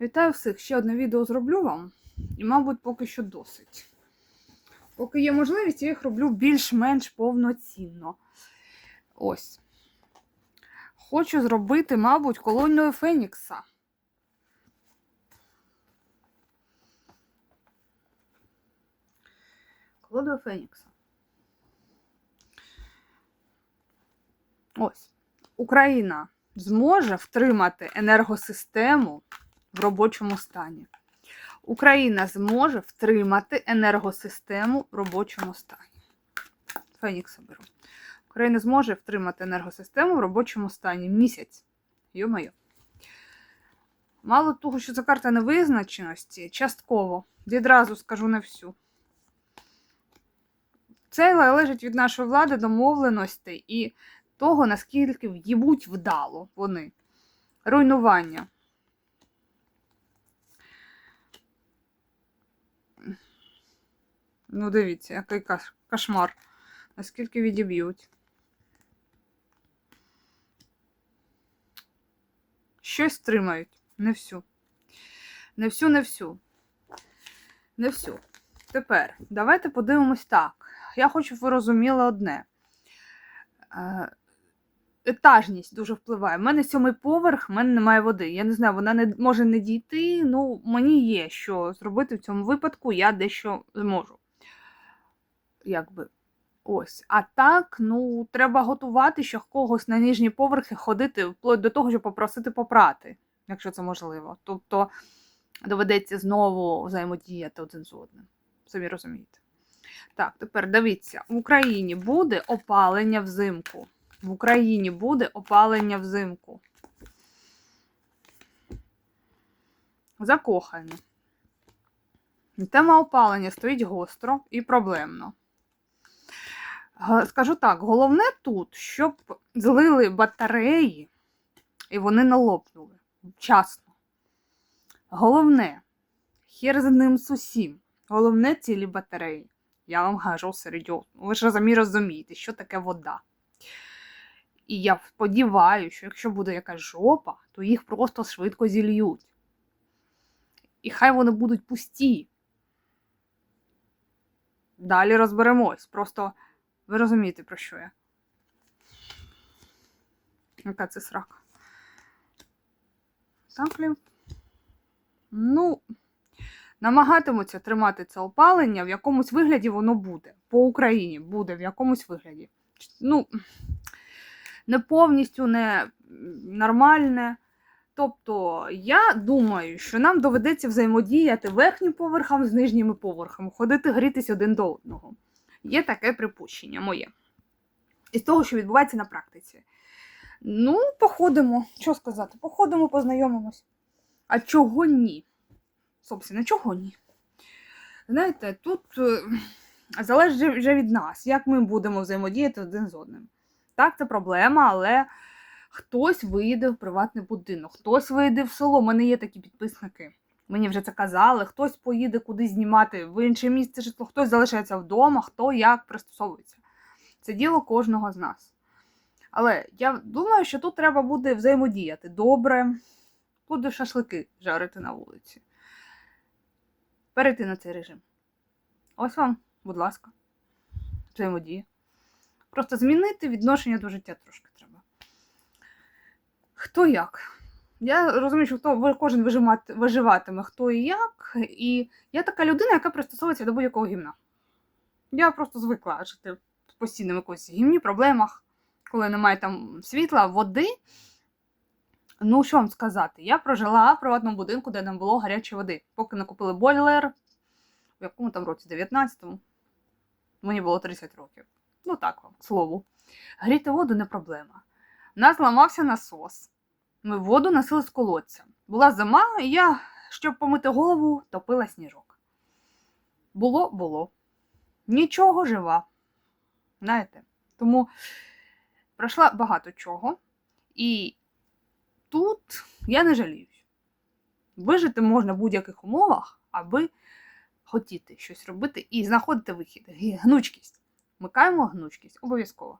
Вітаю всіх! Ще одне відео зроблю вам. І, мабуть, поки що досить. Поки є можливість, я їх роблю більш-менш повноцінно. Ось. Хочу зробити, мабуть, колонію Фенікса. Колонію Фенікса. Ось. Україна зможе втримати енергосистему в робочому стані. Україна зможе втримати енергосистему в робочому стані. Фенікса беру. Україна зможе втримати енергосистему в робочому стані місяць. Йо-моє. Мало того, що це карта невизначеності, частково. Відразу скажу не всю. Це залежить від нашої влади, домовленостей і того, наскільки в'їбуть вдало вони. Руйнування. Ну, дивіться, який кошмар. Наскільки відіб'ють. Щось стримають. Не всю. Не всю, не всю. Не всю. Тепер, давайте подивимось так. Я хочу, щоб ви розуміли одне. Е, Етажність дуже впливає. У мене сьомий поверх, в мене немає води. Я не знаю, вона не може не дійти. Ну, мені є що зробити в цьому випадку, я дещо зможу. Якби. Ось. А так, ну, треба готувати, що когось на ніжні поверхи ходити, вплоть до того, щоб попросити попрати, якщо це можливо. Тобто доведеться знову взаємодіяти один з одним. Самі розумієте. Так, тепер дивіться, в Україні буде опалення взимку. В Україні буде опалення взимку. Закохані. Тема опалення стоїть гостро і проблемно. Скажу так, головне тут, щоб злили батареї і вони не лопнули вчасно. Головне, хер з ним з усім. Головне цілі батареї. Я вам кажу серйозно. Ви ж самі розумієте, що таке вода. І я сподіваюся, що якщо буде якась жопа, то їх просто швидко зільють. І хай вони будуть пусті. Далі розберемось. Просто ви розумієте, про що я. Яка це срака? Самплі. Ну, намагатимуться тримати це опалення, в якомусь вигляді воно буде. По Україні буде в якомусь вигляді. Ну, не повністю не нормальне. Тобто, я думаю, що нам доведеться взаємодіяти верхнім поверхом з нижніми поверхами, ходити грітись один до одного. Є таке припущення моє. Із того, що відбувається на практиці. Ну, походимо. Що сказати? Походимо, познайомимось. А чого ні? Собственно, чого ні? Знаєте, тут е, залежить вже від нас, як ми будемо взаємодіяти один з одним. Так, це проблема, але хтось вийде в приватний будинок, хтось вийде в село. У мене є такі підписники. Мені вже це казали, хтось поїде кудись знімати в інше місце житло, хтось залишається вдома, хто як пристосовується. Це діло кожного з нас. Але я думаю, що тут треба буде взаємодіяти добре, буде шашлики жарити на вулиці. Перейти на цей режим. Ось вам, будь ласка, взаємодія. Просто змінити відношення до життя трошки треба. Хто як? Я розумію, що хто кожен виживатиме хто і як. І я така людина, яка пристосовується до будь-якого гімна. Я просто звикла жити в постійному якось гімні, проблемах, коли немає там світла, води. Ну, що вам сказати? Я прожила в приватному будинку, де не було гарячої води, поки не купили бойлер, в якому там році, 19-му. Мені було 30 років. Ну так вам, к слову. Гріти воду не проблема. У нас ламався насос. Ми воду носили з колодця. Була зима, і я, щоб помити голову, топила сніжок. Було, було. Нічого жива. Знаєте? Тому пройшла багато чого. І тут я не жаліюсь. Вижити можна в будь-яких умовах, аби хотіти щось робити і знаходити вихід. Гнучкість. Вмикаємо гнучкість обов'язково.